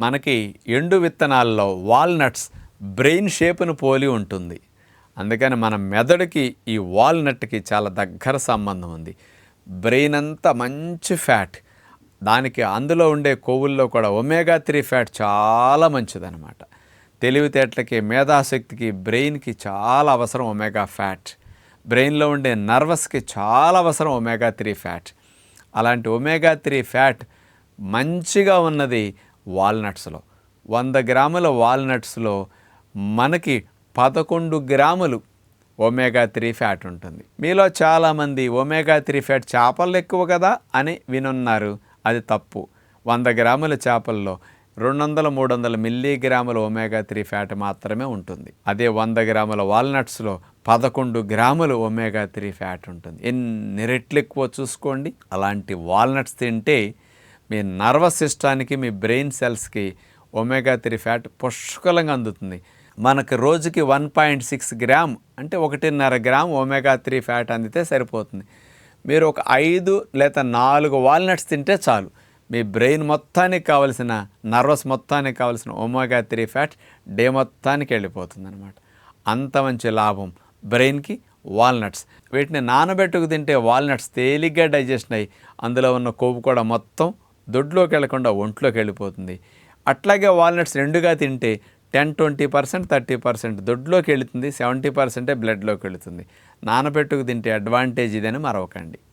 మనకి ఎండు విత్తనాల్లో వాల్నట్స్ బ్రెయిన్ షేప్ను పోలి ఉంటుంది. అందుకని మన మెదడుకి ఈ వాల్నట్కి చాలా దగ్గర సంబంధం ఉంది. బ్రెయిన్ అంతా మంచి ఫ్యాట్. దానికి అందులో ఉండే కొవ్వుల్లో కూడా ఒమేగా త్రీ ఫ్యాట్ చాలా మంచిదన్నమాట. తెలివితేటలకి మేధాశక్తికి బ్రెయిన్కి చాలా అవసరం ఒమేగా ఫ్యాట్. బ్రెయిన్లో ఉండే నర్వస్కి చాలా అవసరం ఒమేగా త్రీ ఫ్యాట్. అలాంటి ఒమేగా త్రీ ఫ్యాట్ మంచిగా ఉన్నది వాల్నట్స్లో. వంద గ్రాముల వాల్నట్స్లో మనకి పదకొండు గ్రాములు ఒమేగా త్రీ ఫ్యాట్ ఉంటుంది. మీలో చాలామంది ఒమేగా త్రీ ఫ్యాట్ చేపలు ఎక్కువ కదా అని వినున్నారు. అది తప్పు. వంద గ్రాముల చేపల్లో రెండు వందల మూడు వందల మిల్లీగ్రాముల ఒమేగా త్రీ ఫ్యాట్ మాత్రమే ఉంటుంది. అదే వంద గ్రాముల వాల్నట్స్లో పదకొండు గ్రాములు ఒమేగా త్రీ ఫ్యాట్ ఉంటుంది. ఎన్ని రెట్లు ఎక్కువ చూసుకోండి? అలాంటి వాల్నట్స్ తింటే మీ నర్వస్ సిస్టానికి మీ బ్రెయిన్ సెల్స్కి ఒమేగా త్రీ ఫ్యాట్ పుష్కలంగా అందుతుంది. మనకు రోజుకి వన్ పాయింట్ సిక్స్ గ్రామ్ అంటే ఒకటిన్నర గ్రామ్ ఒమేగా త్రీ ఫ్యాట్ అందితే సరిపోతుంది. మీరు ఒక ఐదు లేదా నాలుగు వాల్నట్స్ తింటే చాలు. మీ బ్రెయిన్ మొత్తానికి కావలసిన నర్వస్ మొత్తానికి కావలసిన ఒమేగా త్రీ ఫ్యాట్ డే మొత్తానికి వెళ్ళిపోతుంది అనమాట అంత మంచి లాభం బ్రెయిన్కి వాల్నట్స్. వీటిని నానబెట్టుకు తింటే వాల్నట్స్ తేలిగ్గా డైజెషన్ అయ్యి అందులో ఉన్న కొవ్వు కూడా మొత్తం దొడ్లోకి వెళ్ళకుండా ఒంట్లోకి వెళ్ళిపోతుంది అట్లాగే వాల్నట్స్ రెండుగా తింటే ten twenty percent thirty percent దొడ్లోకి వెళుతుంది సెవెంటీ పర్సెంటే బ్లడ్లోకి వెళుతుంది నానబెట్టుకు తింటే అడ్వాంటేజ్ ఇదని మరవకండి.